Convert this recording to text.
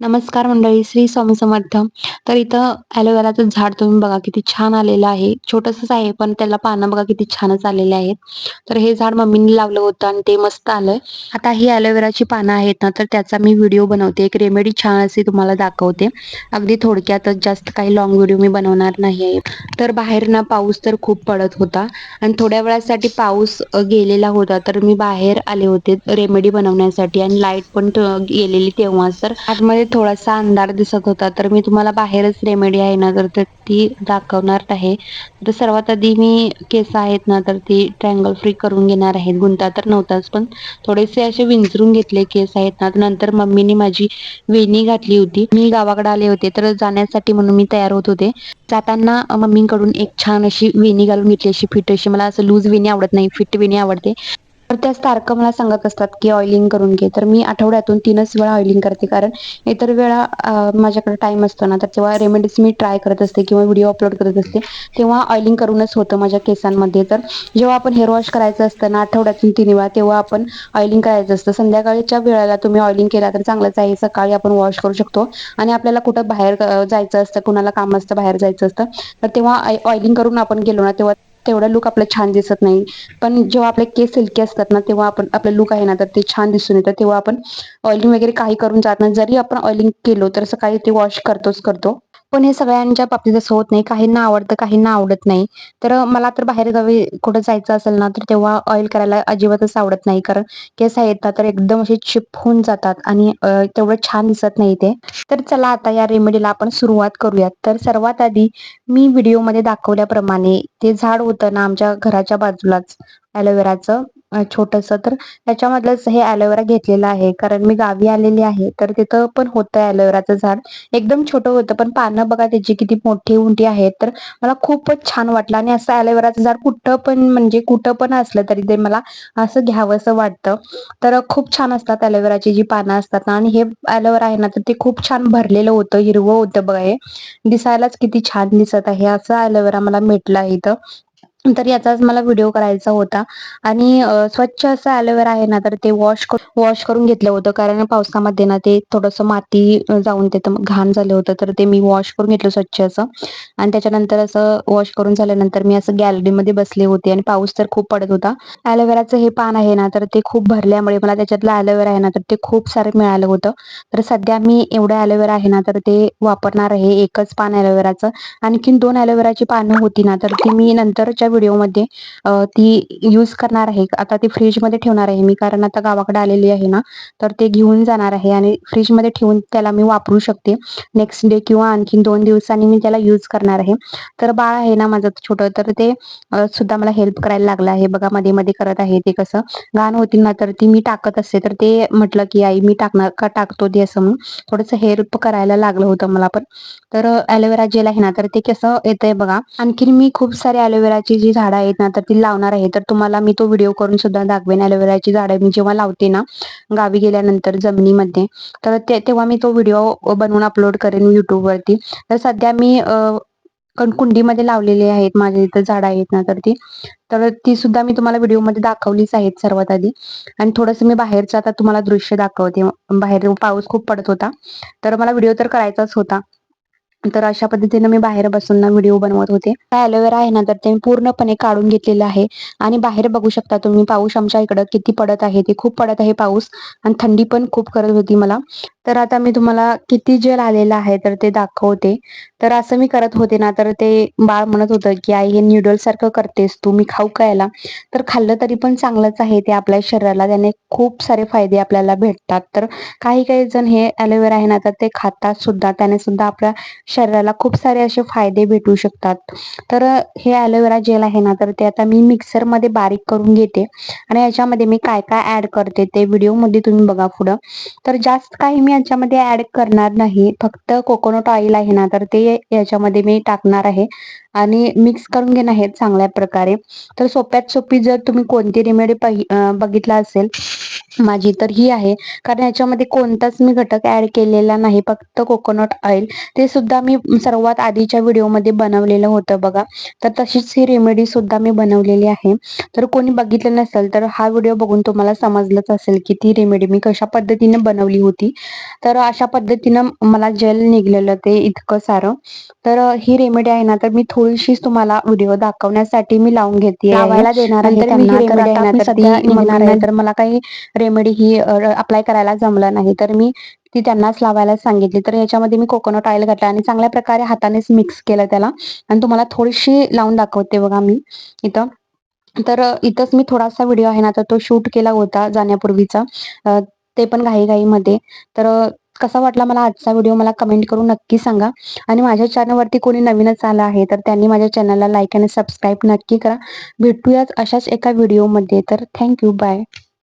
नमस्कार मंडळी श्री स्वामी समर्थ. तर इथं ॲलोवेराचं झाड तुम्ही बघा किती छान आलेलं आहे. छोटंसंच आहे पण त्याला पानं बघा किती छानच आलेले आहेत. तर हे झाड मम्मीने लावलं होतं आणि ते मस्त आलंय. आता ही ॲलोवेराची पानं आहेत ना तर त्याचा मी व्हिडिओ बनवते. एक रेमेडी छान अशी तुम्हाला दाखवते. अगदी थोडक्यातच जास्त काही लॉंग व्हिडिओ मी बनवणार नाही आहे. तर बाहेर ना पाऊस तर खूप पडत होता आणि थोड्या वेळासाठी पाऊस गेलेला होता. तर मी बाहेर आले होते रेमेडी बनवण्यासाठी आणि लाइट पण गेलेली तेव्हाच. तर आतमध्ये थोडासा अंधार दिसत होता तर मी तुम्हाला बाहेरच रेमेडी आहे ना तर ती दाखवणार आहे. तर सर्वात आधी मी केस आहेत ना तर ती ट्रँगल फ्री करून घेणार आहेत. गुंता तर नव्हताच पण थोडेसे असे विंचरून घेतले केस आहेत ना नंतर मम्मीने माझी वेणी घातली होती. मी गावाकडे आले होते तर जाण्यासाठी म्हणून मी तयार होत होते. जाताना मम्मीकडून एक छान अशी वेणी घालून घेतली अशी फिट अशी मला असं लूज वेणी आवडत नाही फिट वेणी आवडते. त्या सारखं मला सांगत असतात की ऑइलिंग करून घे. तर मी आठवड्यातून तीनच वेळा ऑइलिंग करते. कारण इतर वेळा माझ्याकडे टाइम असतो ना तर तेव्हा रेमेडीज मी ट्राय करत असते किंवा व्हिडिओ अपलोड करत असते. तेव्हा ऑइलिंग करूनच होतं माझ्या केसांमध्ये. तर जेव्हा आपण हेअर वॉश करायचं असतं ना आठवड्यातून तीन वेळा तेव्हा आपण ऑइलिंग करायचं असतं. संध्याकाळच्या वेळेला तुम्ही ऑइलिंग केला तर चांगलंच आहे. सकाळी आपण वॉश करू शकतो. आणि आपल्याला कुठं बाहेर जायचं असतं कुणाला काम असतं बाहेर जायचं असतं. तर तेव्हा ऑइलिंग करून आपण गेलो ना तेव्हा तेवढा लुक आपला छान दिसत नाही. पण जेव्हा आपले केस सिल्की असतात ना तेव्हा आपण आपलं लुक आहे ना तर ते छान दिसून येतं. तेव्हा आपण ऑइलिंग वगैरे काही करून जात नाही. जरी आपण ऑइलिंग केलो तर सकाळी ते वॉश करतोच करतो. पण हे सगळ्यांच्या बाबतीत असं होत नाही. काहींना आवडतं काहींना आवडत नाही. तर मला तर बाहेरगावी कुठं जायचं असेल ना तर तेव्हा ऑइल करायला अजिबातच आवडत नाही. कारण केस आहेत तर एकदम असे चिप होऊन जातात आणि तेवढं छान दिसत नाही ते. तर चला आता या रेमेडीला आपण सुरुवात करूयात. तर सर्वात आधी मी व्हिडिओमध्ये दाखवल्याप्रमाणे ते झाड होतं ना आमच्या घराच्या बाजूलाच ॲलोवेराचं छोटस. तर त्याच्यामधलंच हे ॲलोवेरा घेतलेलं आहे. कारण मी गावी आलेली आहे तर तिथं पण होतं ॲलोवेराचं झाड. एकदम छोटं होतं पण पानं बघा त्याची किती मोठी उंटी आहेत. तर मला खूपच छान वाटलं. आणि असं ॲलोवेराचं झाड कुठं पण म्हणजे कुठं पण असलं तरी ते मला असं घ्यावं असं वाटतं. तर खूप छान असतात ॲलोवेराची जी पानं असतात ना आणि हे ॲलोवेरा आहे ना तर ते खूप छान भरलेलं होतं हिरवं होतं बघा हे. दिसायलाच किती छान दिसत आहे. असं ॲलोवेरा मला भेटलं इथं. तर याचाच मला व्हिडिओ करायचा होता. आणि स्वच्छ असं ॲलोवेरा आहे ना तर ते वॉश वॉश करून घेतलं होतं. कारण पावसामध्ये ना ते थोडंसं माती जाऊन ते घाण झालं होतं. तर ते मी वॉश करून घेतलं स्वच्छ असं. आणि त्याच्यानंतर असं वॉश करून झाल्यानंतर मी असं गॅलरीमध्ये बसले होते. आणि पाऊस तर खूप पडत होता. ॲलोवेराचं हे पान आहे ना तर ते खूप भरल्यामुळे मला त्याच्यातलं ॲलोवेरा आहे ना तर ते खूप सारं मिळालं होतं. तर सध्या मी एवढं ॲलोवेरा आहे ना तर ते वापरणार आहे. एकच पान ॲलोवेराचं आणखीन दोन ॲलोवेराची पानं होती ना तर ती मी नंतरच्या व्हिडिओमध्ये ती यूज करणार आहे. आता ती फ्रीजमध्ये ठेवणार आहे. मी कारण आता गावाकडे आलेली आहे ना तर ते घेऊन जाणार आहे आणि फ्रीजमध्ये ठेवून त्याला मी वापरू शकते. नेक्स्ट डे किंवा आणखीन दोन दिवसांनी मी त्याला यूज करणार आहे. तर बाळ आहे ना माझं छोटं तर ते सुद्धा मला हेल्प करायला लागलं आहे. बघा मध्ये मध्ये करत आहे ते कसं. घाण होती ना तर ती मी टाकत असते. तर ते म्हटलं की आई मी टाकणार का टाकतो ते असं म्हणून थोडंसं हेल्प करायला लागलं होतं मला पण. तर ॲलोवेरा जेल आहे ना तर ते कसं येतंय बघा. आणखीन मी खूप सारे ॲलोवेराची जी झाडं आहेत ना तर ती लावणार आहे. तर तुम्हाला मी तो व्हिडिओ करून सुद्धा दाखवेन ॲलोवेराची झाडं. मी जेव्हा लावते ना गावी गेल्यानंतर जमिनीमध्ये तर ते तेव्हा मी तो व्हिडिओ बनवून अपलोड करेन युट्यूबवरती तर सध्या मी कुंडीमध्ये लावलेली आहेत. माझ्या इथं झाडं आहेत ना तर ती. तर ती सुद्धा मी तुम्हाला व्हिडिओमध्ये दाखवलीच आहेत सर्वात आधी. आणि थोडंसं मी बाहेरचं आता तुम्हाला दृश्य दाखवते. बाहेर पाऊस खूप पडत होता. तर मला व्हिडिओ तर करायचाच होता. तर अशा पद्धतीने मी बाहेर बसून ना व्हिडिओ बनवत होते. ॲलोवेरा आहे ना तर ते पूर्णपणे काढून घेतलेलं आहे. आणि बाहेर बघू शकता तुम्ही पाऊस आमच्या इकडं किती पडत आहे ते खूप पडत आहे पाऊस. आणि थंडी पण खूप करत होती मला. तर आता मी तुम्हाला किती जेल आलेलं आहे तर ते दाखवते. तर असं मी करत होते ना तर ते बाळ म्हणत होतं की आई हे न्यूडल्स सारखं करतेस तू मी खाऊ कायला तर खाल्लं तरी पण चांगलंच आहे ते आपल्या शरीराला. त्याने खूप सारे फायदे आपल्याला भेटतात. तर काही काही जण हे ॲलोवेरा आहे ना तर ते खातात सुद्धा त्याने सुद्धा आपल्या शरीराला खूप सारे असे फायदे भेटू शकतात. तर हे ॲलोवेरा जेल आहे ना तर ते आता मी मिक्सरमध्ये बारीक करून घेते. आणि याच्यामध्ये मी काय काय ॲड करते ते व्हिडिओमध्ये तुम्ही बघा पुढं. तर जास्त काही मी याच्यामध्ये ॲड करणार नाही. फक्त कोकोनट ऑइल आहे ना तर ते याच्यामध्ये मी टाकणार आहे. आणि मिक्स करून घेणं आहे चांगल्या प्रकारे. तर सोप्यात सोपी जर तुम्ही कोणती रेमेडी बघितला असेल माझी तर ही आहे. कारण याच्यामध्ये कोणताच मी घटक ऍड केलेला नाही फक्त कोकोनट ऑइल ते सुद्धा मी सर्वात आधीच्या व्हिडिओमध्ये बनवलेलं होतं बघा. तर तशीच ही रेमेडी सुद्धा मी बनवलेली आहे. तर कोणी बघितलं नसेल तर हा व्हिडिओ बघून तुम्हाला समजलंच असेल की ती रेमेडी मी कशा पद्धतीने बनवली होती. तर अशा पद्धतीनं मला जेल निघलेलं ते इतकं सारं. तर ही रेमेडी आहे ना तर मी थोडीशीच तुम्हाला व्हिडिओ दाखवण्यासाठी मी लावून घेते लावायला देणार आहे. तर मला काही रेमेडी ही अप्लाय करायला जमलं नाही. तर मी ती त्यांनाच लावायला सांगितली. तर याच्यामध्ये मी कोकोनट ऑइल घातलं आणि चांगल्या प्रकारे हातानेच मिक्स केलं त्याला. आणि तुम्हाला थोडीशी लावून दाखवते बघा मी इथं. तर इथंच मी थोडासा व्हिडिओ आहे ना तर तो शूट केला होता जाण्यापूर्वीचा. ते पण घाईघाईमध्ये. तर कसा वाटला मला आजचा व्हिडिओ मला कमेंट करून नक्की सांगा. आणि माझ्या चॅनलवरती कोणी नवीनच आलं आहे तर त्यांनी माझ्या चॅनलला लाईक आणि सबस्क्राईब नक्की करा. भेटूयाच अशाच एका व्हिडिओमध्ये तर थँक्यू बाय